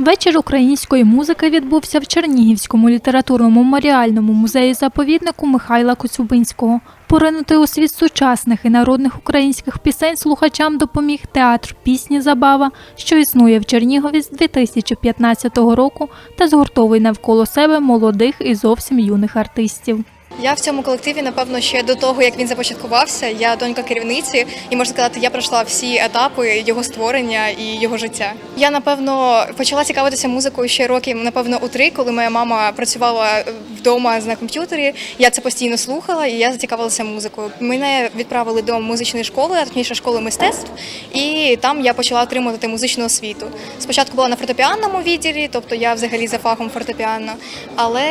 Вечір української музики відбувся в Чернігівському літературному меморіальному музеї заповіднику Михайла Коцюбинського. Поринути у світ сучасних і народних українських пісень слухачам допоміг театр пісні Забава, що існує в Чернігові з 2015 року та згуртовує навколо себе молодих і зовсім юних артистів. Я в цьому колективі, напевно, ще до того, як він започаткувався. Я донька керівниці, і можна сказати, я пройшла всі етапи його створення і його життя. Я напевно почала цікавитися музикою ще років, напевно, у три, коли моя мама працювала вдома на комп'ютері. Я це постійно слухала, і я зацікавилася музикою. Мене відправили до музичної школи, а точніше школи мистецтв, і там я почала отримувати музичну освіту. Спочатку була на фортепіанному відділі, тобто я взагалі за фахом фортепіано, але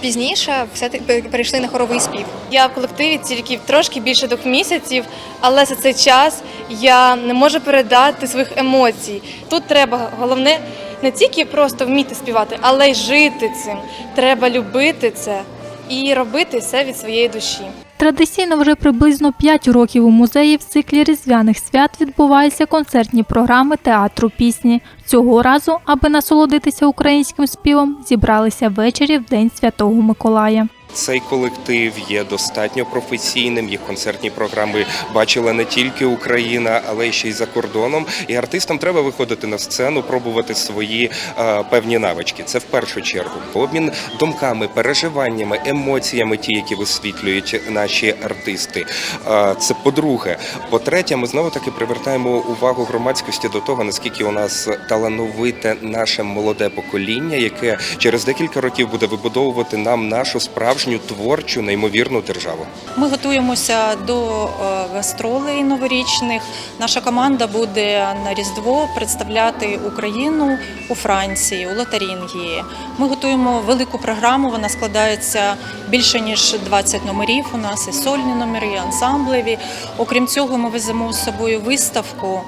пізніше все перейшли на хоровий спів. Я в колективі тільки трошки більше двох місяців, але за цей час я не можу передати своїх емоцій. Тут треба головне не тільки просто вміти співати, але й жити цим. Треба любити це і робити все від своєї душі. Традиційно вже приблизно 5 років у музеї в циклі різдвяних свят відбуваються концертні програми театру пісні. Цього разу, аби насолодитися українським співом, зібралися ввечері в День Святого Миколая. Цей колектив є достатньо професійним. Їх концертні програми бачила не тільки Україна, але ще й за кордоном. І артистам треба виходити на сцену, пробувати свої е, певні навички. Це в першу чергу. Обмін думками, переживаннями, емоціями, ті, які висвітлюють наші артисти. Е, це по-друге. По-третє, ми знову таки привертаємо увагу громадськості до того, наскільки у нас талановите наше молоде покоління, яке через декілька років буде вибудовувати нам нашу справжню творчу неймовірну державу. Ми готуємося до е, гастролей новорічних. Наша команда буде на Різдво представляти Україну у Франції, у Лотарингії. Ми готуємо велику програму. Вона складається більше ніж 20 номерів. У нас і сольні номери, і ансамблеві. Окрім цього, ми веземо з собою виставку.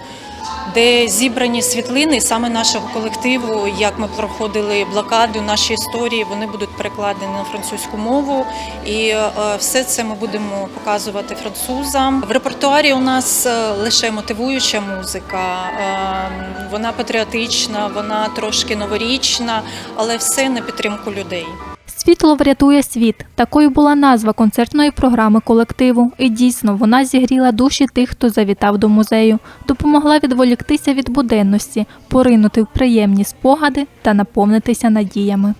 Де зібрані світлини саме нашого колективу, як ми проходили блокаду, наші історії, вони будуть перекладені на французьку мову, і е, все це ми будемо показувати французам. В репертуарі у нас е, лише мотивуюча музика, е, вона патріотична, вона трошки новорічна, але все на підтримку людей. Світло врятує світ. Такою була назва концертної програми колективу. І дійсно вона зігріла душі тих, хто завітав до музею, допомогла відволіктися від буденності, поринути в приємні спогади та наповнитися надіями.